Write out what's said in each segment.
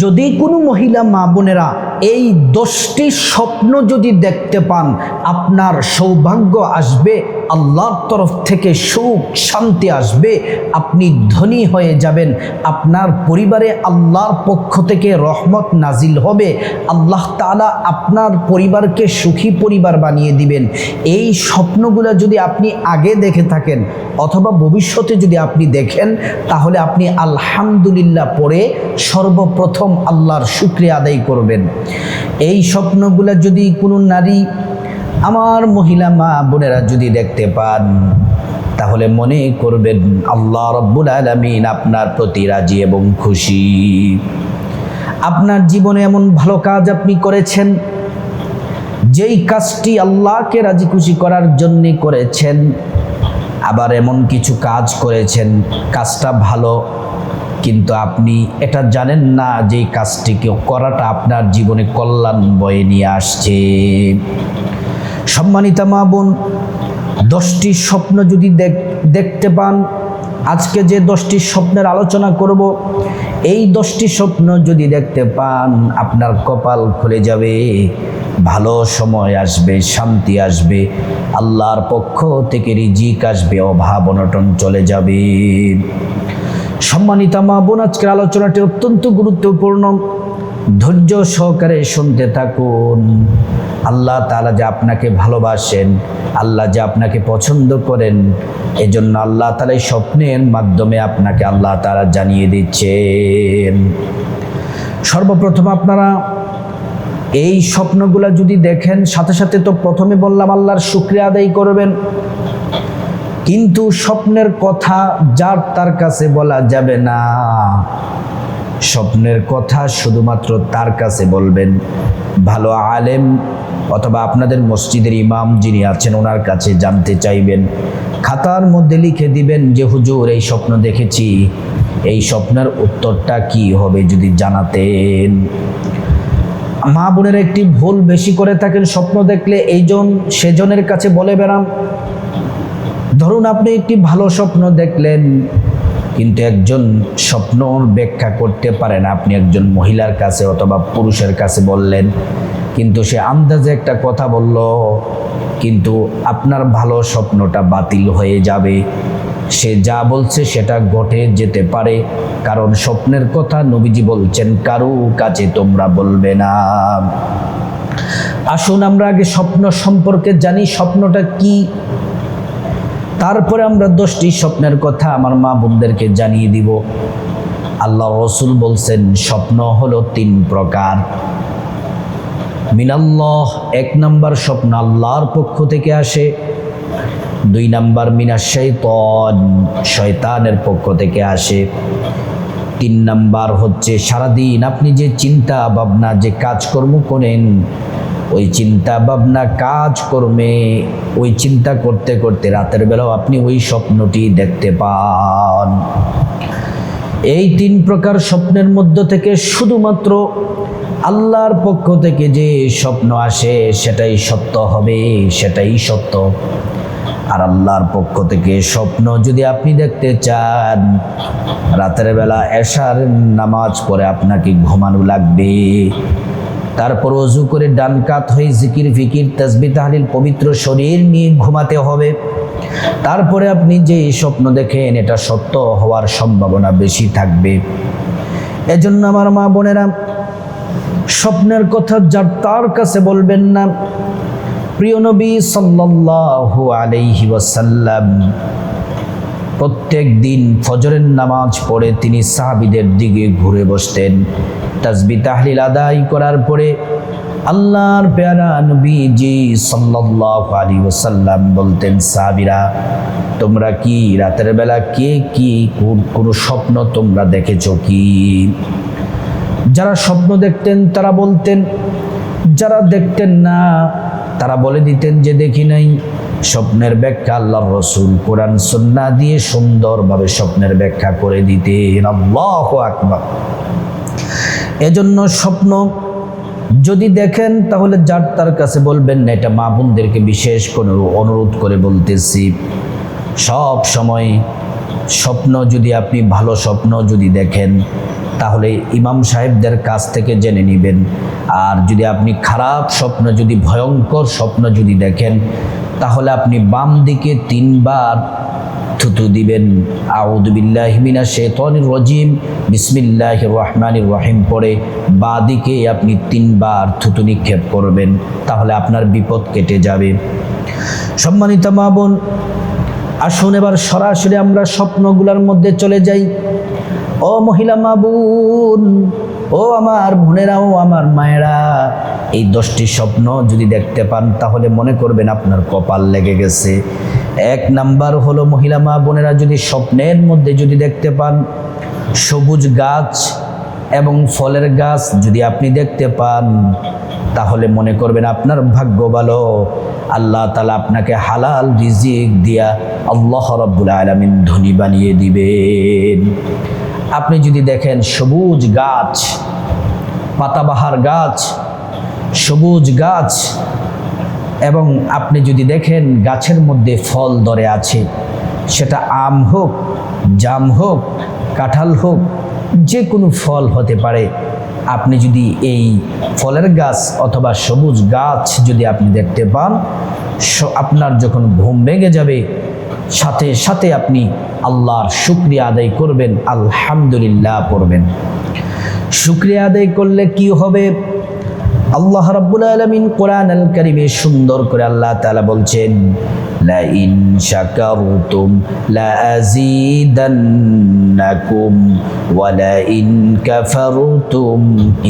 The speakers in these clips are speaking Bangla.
যদি কোনো মহিলা মা বোনেরা এই দশটি স্বপ্ন যদি দেখতে পান আপনার সৌভাগ্য আসবে, আল্লাহর তরফ থেকে সুখ, শান্তি আসবে, আপনি ধনী হয়ে যাবেন, আপনার পরিবারে আল্লাহর পক্ষ থেকে রহমত নাজিল হবে, আল্লাহ তালা আপনার পরিবারকে সুখী পরিবার বানিয়ে দিবেন। এই স্বপ্নগুলো যদি আপনি আগে দেখে থাকেন অথবা ভবিষ্যতে যদি আপনি দেখেন, তাহলে আপনি আলহামদুলিল্লাহ পড়ে সর্বপ্রথম আল্লাহর শুক্রিয়া আদায় করবেন। এই স্বপ্নগুলো যদি কোনো নারী আমার মহিলা মা বোনেরা যদি দেখতে পান, তাহলে মনে করবেন আল্লাহ রব্বুল আলমিন আপনার প্রতি রাজি এবং খুশি। আপনার জীবনে এমন ভালো কাজ আপনি করেছেন, যেই কাজটি আল্লাহকে রাজি খুশি করার জন্য করেছেন, আবার এমন কিছু কাজ করেছেন, কাজটা ভালো, কিন্তু আপনি এটা জানেন না যে কাজটিকে করাটা আপনার জীবনে কল্যাণ বয়ে নিয়ে আসছে। সম্মানিতা মা বোন, দশটি স্বপ্ন যদি দেখ- দেখতে পান, আজকে যে দশটি স্বপ্নের আলোচনা করব, এই দশটি স্বপ্ন যদি দেখতে পান, আপনার কপাল খুলে যাবে, ভালো সময় আসবে, শান্তি আসবে, আল্লাহর পক্ষ থেকে রিজিক আসবে, অভাব অনটন চলে যাবে। সম্মানিতা মা বোন, আজকের আলোচনাটি অত্যন্ত গুরুত্বপূর্ণ। ধৈর্য সহকারে শুনতে থাকুন। আল্লাহ তালা যে আপনাকে ভালোবাসেন, আল্লাহ যে আপনাকে পছন্দ করেন, এজন্য আল্লাহ তাআলা এই স্বপ্নের মাধ্যমে আপনাকে আল্লাহ তাআলা জানিয়ে দিচ্ছেন। সর্বপ্রথম আপনারা এই স্বপ্নগুলো যদি দেখেন, সাথে সাথে তো প্রথমে বললাম আল্লাহর শুক্রিয়া আদায় করবেন। কিন্তু স্বপ্নের কথা যার তার কাছে বলা যাবে না। স্বপ্নের কথা শুধুমাত্র তার কাছে বলবেন। ভালো আলেম অথবা আপনাদের মসজিদের ইমাম যিনি আছেন, ওনার কাছে জানতে চাইবেন। খাতার মধ্যে লিখে দিবেন যে, হুজুর, এই স্বপ্ন দেখেছি। এই স্বপ্নের উত্তরটা কি হবে যদি জানাতেন? মা বোনের একটি ভুল বেশি করে থাকেন স্বপ্ন দেখলে এইজন সেজনের কাছে বলে বেড়ান, ধরুন আপনি একটি ভালো স্বপ্ন দেখলেন কিন্তু একজন স্বপ্ন ব্যাখ্যা করতে পারে না। আপনি একজন মহিলার কাছে অথবা পুরুষের কাছে বললেন, কিন্তু সে আন্দাজে একটা কথা বলল, কিন্তু আপনার ভালো স্বপ্নটা বাতিল হয়ে যাবে। সে যা বলছে সেটা ঘটে যেতে পারে, কারণ স্বপ্নের কথা নবীজি বলছেন, কারু কাছে তোমরা বলবে না। আসুন আমরা আগে স্বপ্ন সম্পর্কে জানি, স্বপ্নটা কি? তারপরে আমরা দশটি স্বপ্নের কথা আমার মা বোনদেরকে জানিয়ে দিব। আল্লাহ রসুল বলছেন, স্বপ্ন হলো তিন প্রকার। মিনাল্লাহ, এক নাম্বার স্বপ্ন আল্লাহর পক্ষ থেকে আসে। দুই নাম্বার মিনা শৈতন শয়তানের পক্ষ থেকে আসে। তিন নাম্বার হচ্ছে সারাদিন আপনি যে চিন্তা, ভাবনা, যে কাজকর্ম করেন ওই চিন্তা ভাবনা কাজ কর্মে, ওই চিন্তা করতে করতে রাতের বেলাও আপনি ওই স্বপ্নটি দেখতে পান। এই তিন প্রকার স্বপ্নের মধ্য থেকে শুধুমাত্র আল্লাহর পক্ষ থেকে যে স্বপ্ন আসে, সেটাই সত্য হবে, সেটাই সত্য। আর আল্লাহর পক্ষ থেকে স্বপ্ন যদি আপনি দেখতে চান, রাতের বেলা এশার নামাজ পড়ে আপনাকে ঘুমানো লাগবে। তারপর অজু করে ডান কাত হয়ে জিকির, ফিকির, তসবি, তাহলিল, পবিত্র শরীর নিয়ে ঘুমাতে হবে। তারপরে আপনি যে এই স্বপ্ন দেখেন, এটা সত্য হওয়ার সম্ভাবনা বেশি থাকবে। এজন্য আমার মা বোনেরা, স্বপ্নের কথা যার তার কাছে বলবেন না। প্রিয় নবী সাল্লাল্লাহু আলাইহি ওয়াসাল্লাম প্রত্যেক দিন ফজরের নামাজ পড়ে তিনি সাহাবিদের দিকে ঘুরে বসতেন। তাসবি তাহলিল আদায় করার পরে আল্লাহর পেয়ারা নবীজি সাল্লাল্লাহু আলাইহি ওয়াসাল্লাম বলতেন, সাহাবীরা, তোমরা কি রাতের বেলা কে কি কোনো স্বপ্ন তোমরা দেখেছ কি? যারা স্বপ্ন দেখতেন তারা বলতেন, যারা দেখতেন না, তারা বলে দিতেন যে দেখি নাই। স্বপ্নের ব্যাখ্যা আল্লাহর রসুল কোরআন সন্না দিয়ে সুন্দরভাবে স্বপ্নের ব্যাখ্যা করে দিতেন। আল্লাহ আকবার। এজন্য স্বপ্ন যদি দেখেন, তাহলে যার তার কাছে বলবেন না, এটা মা বোনদেরকে বিশেষ করে অনুরোধ করে বলতেছি। সব সময় স্বপ্ন যদি আপনি, ভালো স্বপ্ন যদি দেখেন, তাহলে ইমাম সাহেবদের কাছ থেকে জেনে নেবেন। আর যদি আপনি খারাপ স্বপ্ন, যদি ভয়ঙ্কর স্বপ্ন যদি দেখেন তাহলে আপনি বাম দিকে তিনবার থুতু দিবেন। আউদুবিল্লাহ মিনা শেতনির রজিম। বিসমিল্লাহ রহমানির রহিম পড়ে বা দিকে আপনি তিনবার থুতু নিক্ষেপ করবেন, তাহলে আপনার বিপদ কেটে যাবে। সম্মানিত মা বোন, আসুন এবার সরাসরি আমরা স্বপ্নগুলোর মধ্যে চলে যাই। ও মহিলা মা বোন, ও আমার বোনেরা ও আমার মায়েরা এই দশটি স্বপ্ন যদি দেখতে পান, তাহলে মনে করবেন আপনার কপাল লেগে গেছে। এক নাম্বার হলো, মহিলা মা বোনেরা যদি স্বপ্নের মধ্যে যদি দেখতে পান, সবুজ গাছ এবং ফলের গাছ যদি আপনি দেখতে পান, তাহলে মনে করবেন আপনার ভাগ্য ভালো। আল্লাহ তালা আপনাকে হালাল রিজিক দিয়া আল্লাহ রব্বুল আলমিন ধনী বানিয়ে দিবেন। আপনি যদি দেখেন সবুজ গাছ, পাতাবাহার গাছ সবুজ গাছ, এবং আপনি যদি দেখেন গাছের মধ্যে ফল ধরে আছে, সেটা আম হোক, জাম হোক, কাঁঠাল হোক যে কোনো ফল হতে পারে। আপনি যদি এই ফলের গাছ অথবা সবুজ গাছ যদি আপনি দেখতে পান আপনার যখন ঘুম ভেঙে যাবে, সাথে সাথে আপনি আল্লাহর শুক্রিয়া আদায় করবেন, আলহামদুলিল্লাহ পড়বেন। শুক্রিয়া আদায় করলে কি হবে? আল্লাহ রাব্বুল আলামিন কোরআন আল কারিমে সুন্দর করে আল্লাহ তাআলা বলছেন, লা ইন শাকারতুম লা আযীদান্নাকুম ওয়া লা ইন কাফারতুম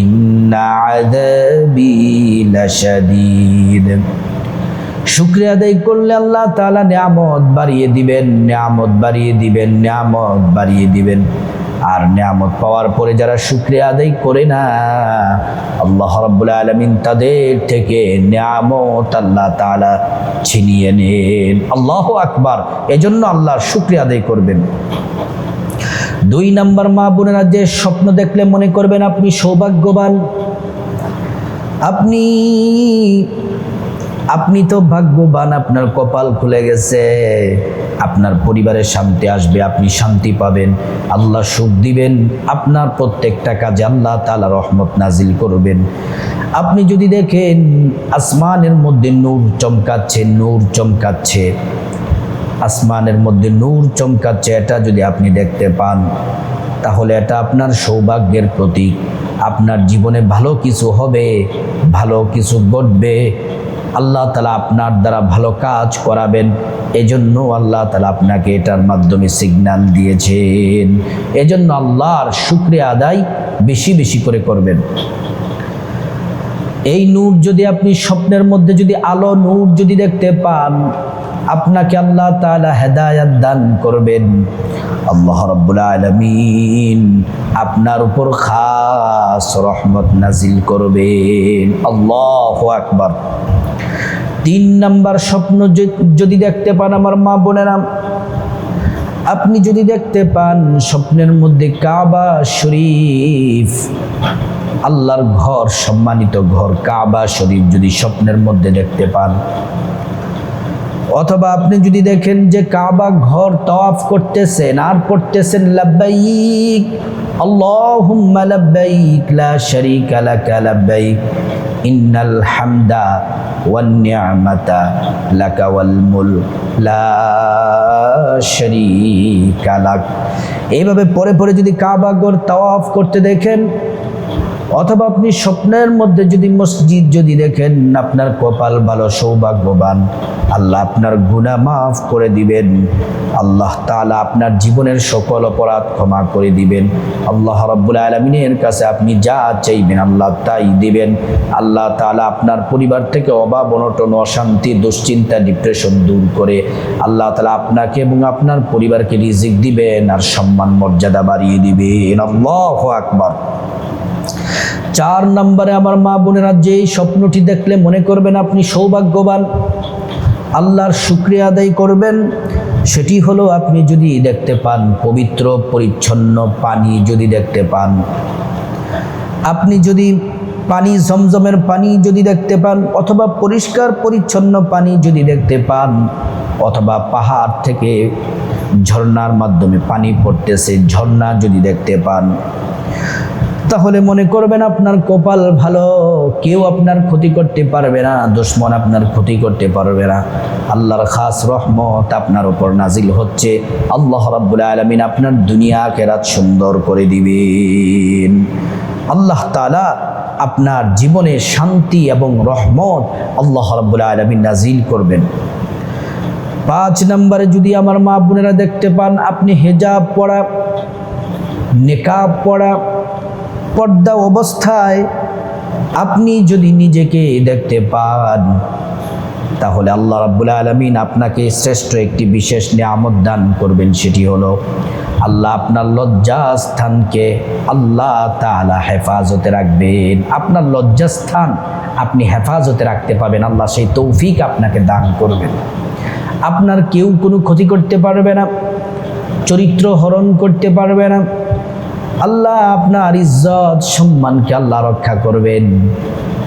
ইন্না আযাবি লাশাদীদ। শুক্রিয়া আদায় করলে আল্লাহ তাআলা নিয়ামত বাড়িয়ে দিবেন, নিয়ামত বাড়িয়ে দিবেন, নিয়ামত বাড়িয়ে দিবেন। আর নিয়ামত পাওয়ার পরে যারা শুক্রিয়া আদায় করে না, আল্লাহ রাব্বুল আলামিন তাদের থেকে নিয়ামত আল্লাহ তাআলা ছিনিয়ে নেন। আল্লাহ আকবার। এজন্য আল্লাহর শুক্রিয়া আদায় করবেন। দুই নাম্বার মা বোনেরা যে স্বপ্ন দেখলে মনে করবেন আপনি সৌভাগ্যবান। আপনি আপনি তো ভাগ্যবান, আপনার কপাল খুলে গেছে। আপনার পরিবারের শান্তি আসবে, আপনি শান্তি পাবেন। আল্লাহ সুখ দিবেন, আপনার প্রত্যেকটা কাজে আল্লাহ তালা রহমত নাজিল করবেন। আপনি যদি দেখেন আসমানের মধ্যে নূর চমকাচ্ছে নূর চমকাচ্ছে, আসমানের মধ্যে নূর চমকাচ্ছে, এটা যদি আপনি দেখতে পান, তাহলে এটা আপনার সৌভাগ্যের প্রতীক। আপনার জীবনে ভালো কিছু হবে, ভালো কিছু ঘটবে আল্লাহ তালা আপনার দ্বারা ভালো কাজ করাবেন। এজন্য আল্লাহ তালা আপনাকে এটার মাধ্যমে সিগন্যাল দিয়েছেন। এজন্য আল্লাহর শুক্রিয়া আদায় বেশি বেশি করে করবেন। এই নূর যদি আপনি স্বপ্নের মধ্যে যদি আলো নূর যদি দেখতে পান আপনাকে আল্লাহ তাআলা হেদায়াত দান করবেন। আল্লাহ রাব্বুল আলামিন আপনার উপর খাস রহমত নাজিল করবেন। আল্লাহু আকবার। তিন নাম্বার স্বপ্ন যদি দেখতে পান আমার মা বোনেরা, আপনি যদি দেখতে পান স্বপ্নের মধ্যে কাবা শরীফ, আল্লাহর ঘর সম্মানিত ঘর কাবা শরীফ যদি স্বপ্নের মধ্যে দেখতে পান অথবা আপনি যদি দেখেন যে কাবা ঘর তওয়াফ করতেছেন, আর পড়তেছেন লাব্বাইক, আল্লাহুম্মা লাব্বাইক, লা শারীকা লাকা লাব্বাইক, ইন্নাল হামদা ওয়ান নি'মাতা লাকা ওয়াল মুলক, লা শারীকা লাক। এইভাবে পরে পরে যদি কাবা ঘর তওয়াফ করতে দেখেন অথবা আপনি স্বপ্নের মধ্যে যদি মসজিদ যদি দেখেন, আপনার কপাল ভালো, সৌভাগ্যবান। আল্লাহ আপনার গুনাহ মাফ করে দিবেন। আল্লাহ তাআলা আপনার জীবনের সকল অপরাধ ক্ষমা করে দিবেন। আল্লাহ রাব্বুল আলমিনের কাছে আপনি যা চাইবেন, আল্লাহ তাই দিবেন। আল্লাহ তাআলা আপনার পরিবার থেকে অভাব, অনটন, অশান্তি, দুশ্চিন্তা, ডিপ্রেশন দূর করে আল্লাহ তালা আপনাকে এবং আপনার পরিবারকে রিজিক দিবেন আর সম্মান মর্যাদা বাড়িয়ে দিবেন। আল্লাহু আকবার। চার নম্বরে আমার মা বোনেরা যে স্বপ্নটি দেখলে মনে করবেন আপনি সৌভাগ্যবান, আল্লাহর শুক্রিয়া আদায় করবেন। সেটি হলো আপনি যদি দেখতে পান, পবিত্র, পরিচ্ছন্ন পানি যদি দেখতে পান। আপনি যদি পানি, জমজমের পানি যদি দেখতে পান, অথবা পরিষ্কার, পরিচ্ছন্ন পানি যদি দেখতে পান, অথবা পাহাড় থেকে ঝর্ণার মাধ্যমে পানি পড়তেছে, ঝর্ণা যদি দেখতে পান তাহলে মনে করবেন আপনার কপাল ভালো। কেউ আপনার ক্ষতি করতে পারবে না, দুশ্মন আপনার ক্ষতি করতে পারবে না। আল্লাহর খাস রহমত আপনার উপর নাজিল হচ্ছে। আল্লাহ রাব্বুল আলমিন আপনার দুনিয়া কেরাত সুন্দর করে দিবেন। আল্লাহ তালা আপনার জীবনে শান্তি এবং রহমত আল্লাহ রাব্বুল আলমিন নাজিল করবেন। পাঁচ নম্বরে যদি আমার মা বোনেরা দেখতে পান, আপনি হেজাব পড়া, নেকাব পড়া পর্দা অবস্থায় আপনি যদি নিজেকে দেখতে পান, তাহলে আল্লাহ রাব্বুল আলমিন আপনাকে শ্রেষ্ঠ একটি বিশেষ নিয়ামত দান করবেন, সেটি হলো আল্লাহ আপনার লজ্জাস্থানকে আল্লাহ তাআলা হেফাজতে রাখবেন। আপনার লজ্জাস্থান আপনি হেফাজতে রাখতে পাবেন আল্লাহ সেই তৌফিক আপনাকে দান করবেন। আপনার কেউ কোনো ক্ষতি করতে পারবে না, চরিত্র হরণ করতে পারবে না আল্লাহ আপনার ইজ্জত, সম্মানকে আল্লাহ রক্ষা করবেন।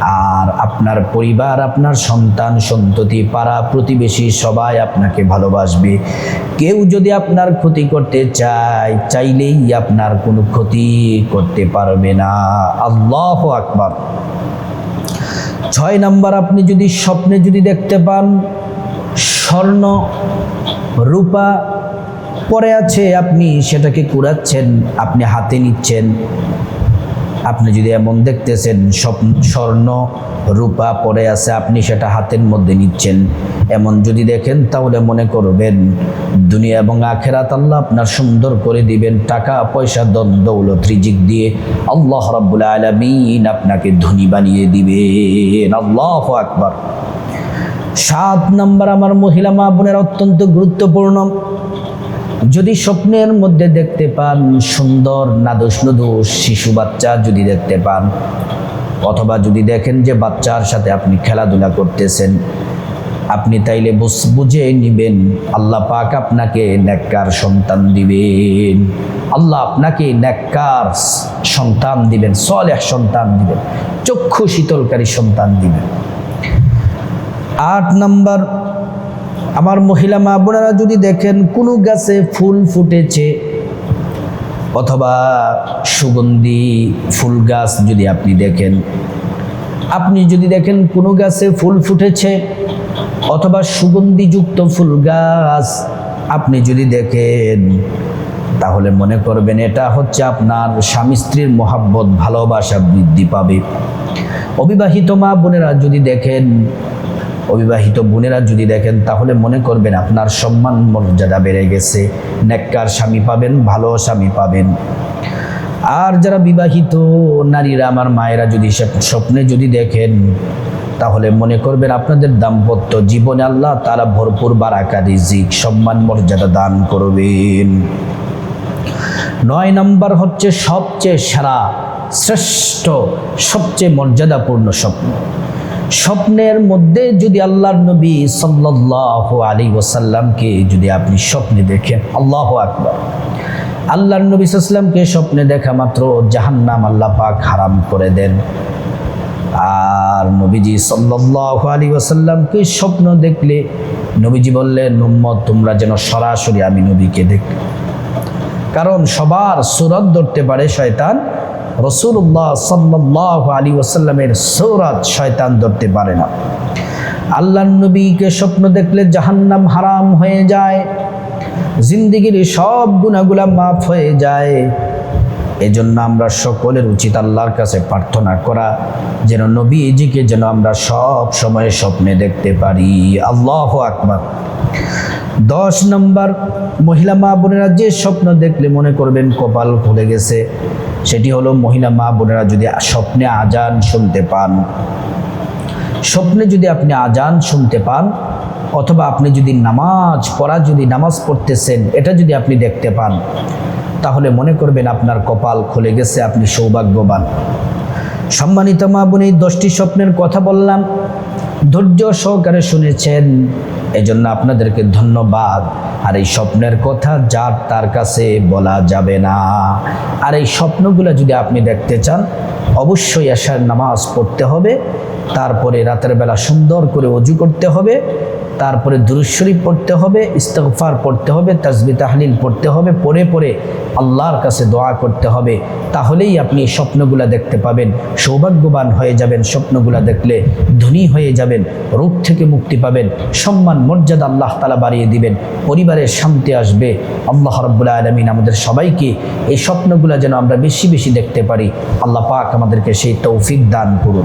আর আপনার পরিবার, আপনার সন্তান, সন্ততি, পাড়া, প্রতিবেশী সবাই আপনাকে ভালোবাসবে। কেউ যদি আপনার ক্ষতি করতে চায়, চাইলেই আপনার কোনো ক্ষতি করতে পারবে না। আল্লাহ আকবার। ছয় নাম্বার, আপনি যদি স্বপ্নে যদি দেখতে পান, স্বর্ণ, রূপা পরে আছে, আপনি সেটাকে কুড়াচ্ছেন, আপনি হাতে নিচ্ছেন। আপনি যদি এমন দেখতেছেন স্বপ্ন স্বর্ণ, রূপা পরে আছে, আপনি সেটা হাতের মধ্যে নিচ্ছেন। এমন যদি দেখেন, তাহলে মনে করবেন, দুনিয়া এবং আখেরাত আল্লাহ আপনার সুন্দর করে দিবেন, টাকা, পয়সা দন দৌলত, রিজিক দিয়ে আল্লাহ রাব্বুল আলামিন আপনাকে ধনী বানিয়ে দিবেন। আল্লাহ আকবার। সাত নম্বর, আমার মহিলা মা বোনের অত্যন্ত গুরুত্বপূর্ণ। যদি স্বপ্নের মধ্যে দেখতে পান সুন্দর নাদুস নুদুস শিশু বাচ্চা যদি দেখতে পান, অথবা যদি দেখেন যে বাচ্চার সাথে আপনি খেলাধুলা করতেছেন, আপনি তাইলে বুঝ- নিবেন, আল্লাহ পাক আপনাকে নেককার সন্তান দিবেন। আল্লাহ আপনাকে নেককার সন্তান দিবেন, সলেহ সন্তান দিবেন, চক্ষু শীতলকারী সন্তান দিবেন। আট নাম্বার আমার মহিলা মা বোনেরা যদি দেখেন কোনো গাছে ফুল ফুটেছে অথবা সুগন্ধি ফুল গাছ যদি আপনি দেখেন, আপনি যদি দেখেন কোনো গাছে ফুল ফুটেছে অথবা সুগন্ধিযুক্ত ফুল গাছ আপনি যদি দেখেন, তাহলে মনে করবেন এটা হচ্ছে আপনার স্বামী স্ত্রীর মহাব্বত, ভালোবাসা বৃদ্ধি পাবে। অবিবাহিত মা বোনেরা যদি দেখেন অবিবাহিত বোনেরা যদি দেখেন, তাহলে মনে করবেন আপনার সম্মান মর্যাদা বেড়ে গেছে। নেককার স্বামী পাবেন, ভালো স্বামী পাবেন। আর যারা বিবাহিত নারীরা, আমার মায়েরা যদি স্বপ্নে যদি দেখেন, তাহলে মনে করবেন আপনাদের দাম্পত্য জীবনে আল্লাহ তারা ভরপুর বারাকা, রিজিক, সম্মান, মর্যাদা দান করবেন। নয় নম্বর হচ্ছে সবচেয়ে সেরা, শ্রেষ্ঠ, সবচেয়ে মর্যাদাপূর্ণ স্বপ্ন। স্বপ্নের মধ্যে যদি আল্লাহর নবী সাল্লাহ আলী ওসাল্লামকে যদি আপনি স্বপ্নে দেখেন, আল্লাহ আকবর। আল্লাহর নবী সাল্লামকে স্বপ্নে দেখা মাত্র জাহান্নাম আল্লাহ পাক হারাম করে দেন। আর নবীজি সাল্লাহ আলী ওসাল্লামকে স্বপ্ন দেখলে নবীজি বললেন, উম্মত, তোমরা যেন সরাসরি আমি নবীকে দেখ কারণ সবার সুরত ধরতে পারে শয়তান রসুল্লাহ সাল্লাহ আলী ওসাল্লামের সৌরাত শয়তান ধরতে পারে না। আল্লাহ নবীকে স্বপ্ন দেখলে জাহান্নাম হারাম হয়ে যায়, জিন্দিগির সব গুণাগুলা মাফ হয়ে যায়। এজন্য আমরা সকলের উচিত আল্লাহর কাছে প্রার্থনা করা, যেন নবীজিকে যেন আমরা সব সময় স্বপ্নে দেখতে পারি। আল্লাহ আকবার। দশ নম্বর, মহিলা মা বোনেরা যে স্বপ্ন দেখলে মনে করবেন কপাল খুলে গেছে। সেটি হলো মহিলা মা বোনেরা যদি স্বপ্নে আজান শুনতে পান, স্বপ্নে যদি আপনি আজান শুনতে পান, অথবা আপনি যদি নামাজ পড়া, যদি নামাজ পড়তেছেন, এটা যদি আপনি দেখতে পান, তাহলে মনে করবেন আপনার কপাল খুলে গেছে, আপনি সৌভাগ্যবান। সম্মানিত মা বোন, এই দশটি স্বপ্নের কথা বললাম। ধৈর্য সহকারে শুনেছেন। এজন্য আপনাদেরকে ধন্যবাদ। আর এই স্বপ্নের কথা যার তার কাছে বলা যাবে না। আর এই স্বপ্নগুলো যদি আপনি দেখতে চান, অবশ্যই আসার নামাজ পড়তে হবে। তারপরে রাতের বেলা সুন্দর করে অজু করতে হবে। তারপরে দুরুশরীফ পড়তে হবে ইস্তফার পড়তে হবে, তাজবি তাহলিল পড়তে হবে পরে পরে আল্লাহর কাছে দোয়া করতে হবে। তাহলেই আপনি স্বপ্নগুলা দেখতে পাবেন, সৌভাগ্যবান হয়ে যাবেন স্বপ্নগুলা দেখলে, ধনী হয়ে যাবেন রোগ থেকে মুক্তি পাবেন, সম্মান, মর্যাদা আল্লাহ তালা বাড়িয়ে দিবেন, পরিবারের শান্তি আসবে। আল্লাহ রব্বুল্লাহ আলমিন আমাদের সবাইকে এই স্বপ্নগুলা যেন আমরা বেশি বেশি দেখতে পারি। আল্লাহ পাক আমাদেরকে সেই তৌফিক দান করুন।